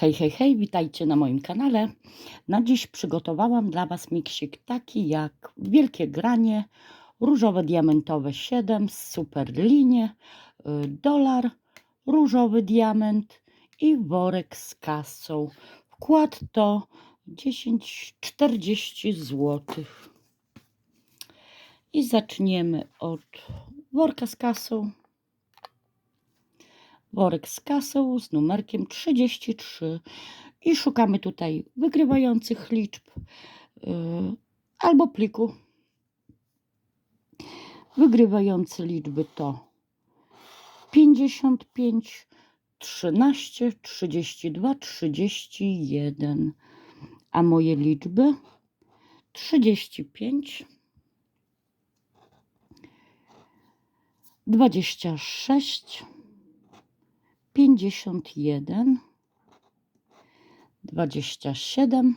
Hej, hej, hej, witajcie na moim kanale. Na dziś przygotowałam dla Was miksik taki jak wielkie granie, różowe diamentowe 7, super linie, y, dolar, różowy diament i worek z kasą. Wkład to 10-40 zł. I zaczniemy od worka z kasą worek z kasą z numerkiem 33 i szukamy tutaj wygrywających liczb yy, albo pliku. Wygrywające liczby to 55, 13, 32, 31, a moje liczby? 35, 26, pięćdziesiąt jeden, dwadzieścia siedem,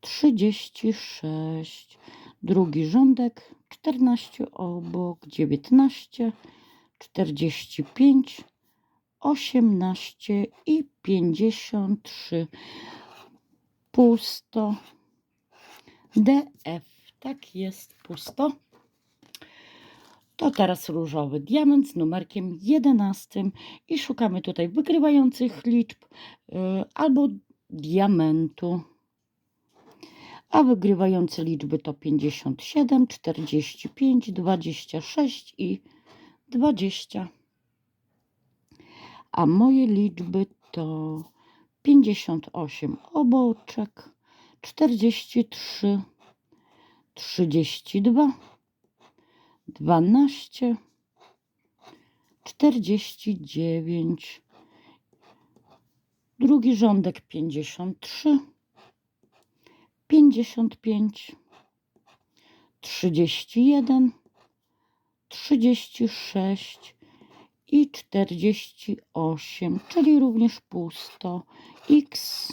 trzydzieści sześć, drugi rządek, czternaście obok, dziewiętnaście, czterdzieści pięć, osiemnaście i pięćdziesiąt trzy. Pusto. DF. Tak jest, pusto. To teraz różowy diament z numerkiem 11 i szukamy tutaj wygrywających liczb yy, albo diamentu. A wygrywające liczby to 57, 45, 26 i 20. A moje liczby to 58 oboczek, 43, 32 dwanaście, czterdzieści dziewięć, drugi rządek pięćdziesiąt trzy, pięćdziesiąt pięć, trzydzieści jeden, trzydzieści sześć i czterdzieści osiem, czyli również pusto. X,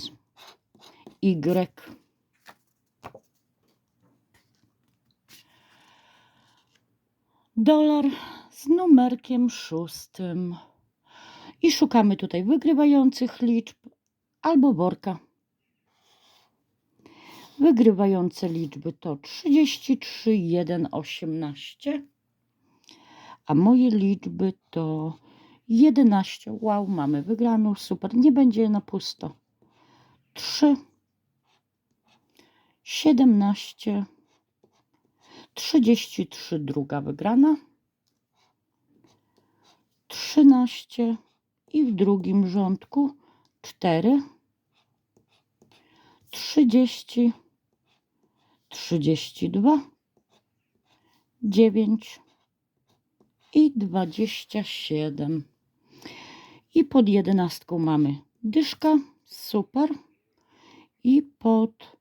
Y. dolar z numerkiem szóstym. I szukamy tutaj wygrywających liczb albo worka. Wygrywające liczby to 33, 1, 18. A moje liczby to 11. Wow, mamy wygraną, super. Nie będzie na pusto. 3, 17, 33 druga wygrana, 13 i w drugim rządku 4, 30, 32, 9 i 27. I pod jedenastką mamy dyszka, super. I pod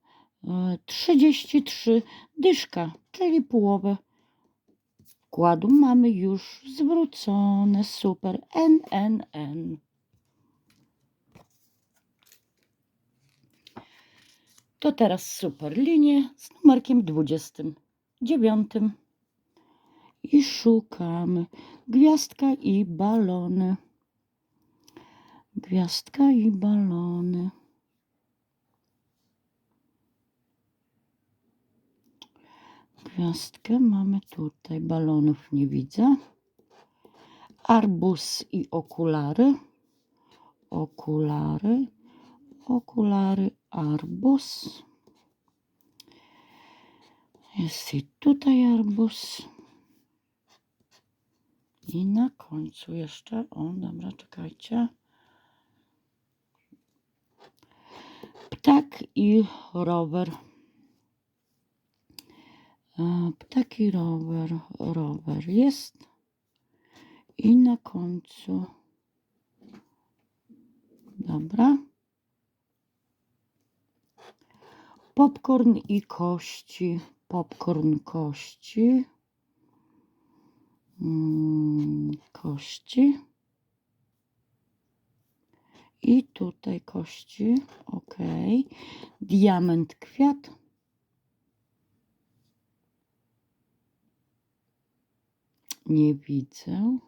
33 dyszka, czyli połowę wkładu mamy już zwrócone. Super. NNN. To teraz super linię z numerkiem 29. I szukamy gwiazdka i balony. Gwiazdka i balony. Gwiazdkę mamy tutaj, balonów nie widzę. Arbus i okulary. Okulary, okulary, arbus. Jest i tutaj arbus. I na końcu jeszcze, o dobra, czekajcie. Ptak i rower. Ptaki rower, rower jest. I na końcu. Dobra. Popcorn i kości. Popcorn kości. Mm, kości. I tutaj kości. Ok. Diament kwiat. Nie widzę.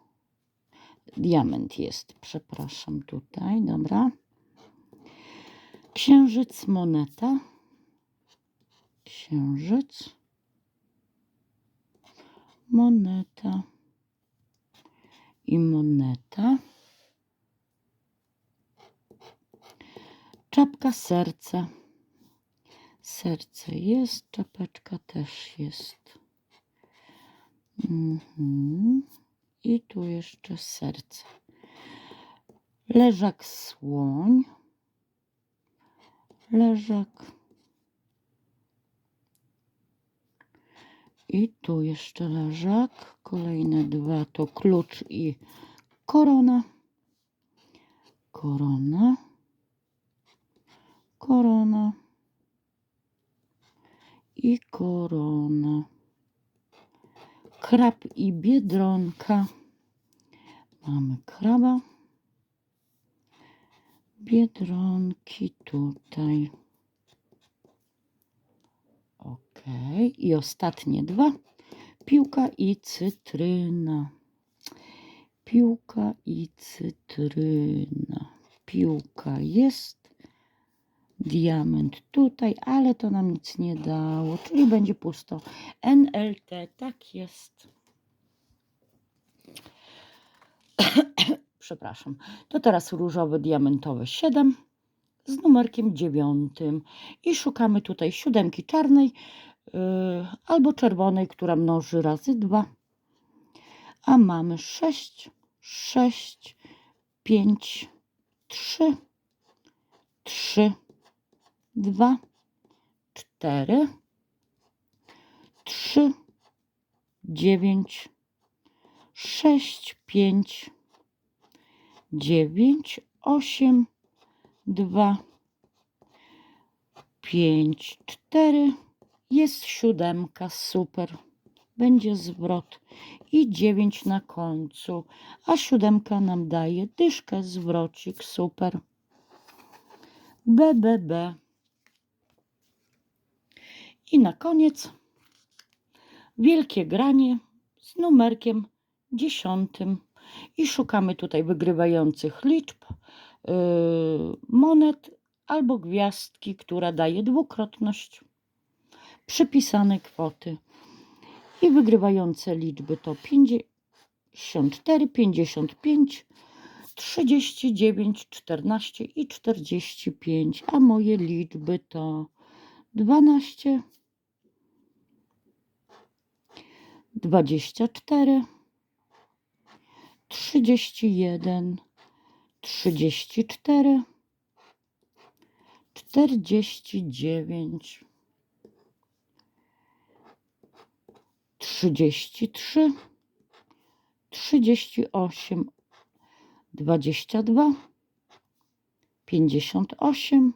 Diament jest, przepraszam, tutaj, dobra. Księżyc, moneta. Księżyc. Moneta. I moneta. Czapka, serce. Serce jest, czapeczka też jest. Mhm. I tu jeszcze serce. Leżak, słoń. Leżak. I tu jeszcze leżak. Kolejne dwa to klucz i korona. Korona. Korona. I korona. Krab i biedronka. Mamy kraba. Biedronki tutaj. Ok. I ostatnie dwa. Piłka i cytryna. Piłka i cytryna. Piłka jest. Diament tutaj, ale to nam nic nie dało, czyli będzie pusto. NLT, tak jest. Przepraszam. To teraz różowy, diamentowy 7 z numerkiem 9 i szukamy tutaj siódemki czarnej yy, albo czerwonej, która mnoży razy 2. A mamy 6, 6, 5, 3, 3, 2, 4, 3, 9, 6, 5, 9, 8, 2, 5, 4. Jest siódemka, super. Będzie zwrot i 9 na końcu, a siódemka nam daje dyszkę, zwrocik, super. BBB. I na koniec wielkie granie z numerkiem dziesiątym. I szukamy tutaj wygrywających liczb, yy, monet albo gwiazdki, która daje dwukrotność przypisanej kwoty. I wygrywające liczby to 54, 55, 39, 14 i 45, a moje liczby to 12, 24, 31, 34, 49,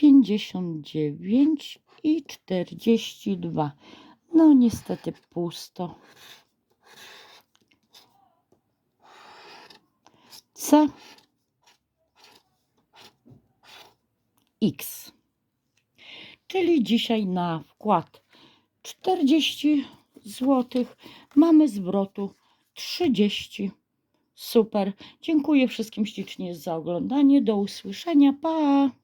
59 i 42. No niestety pusto. C X. Czyli dzisiaj na wkład 40 zł mamy zwrotu 30. Super. Dziękuję wszystkim ślicznie za oglądanie. Do usłyszenia. Pa!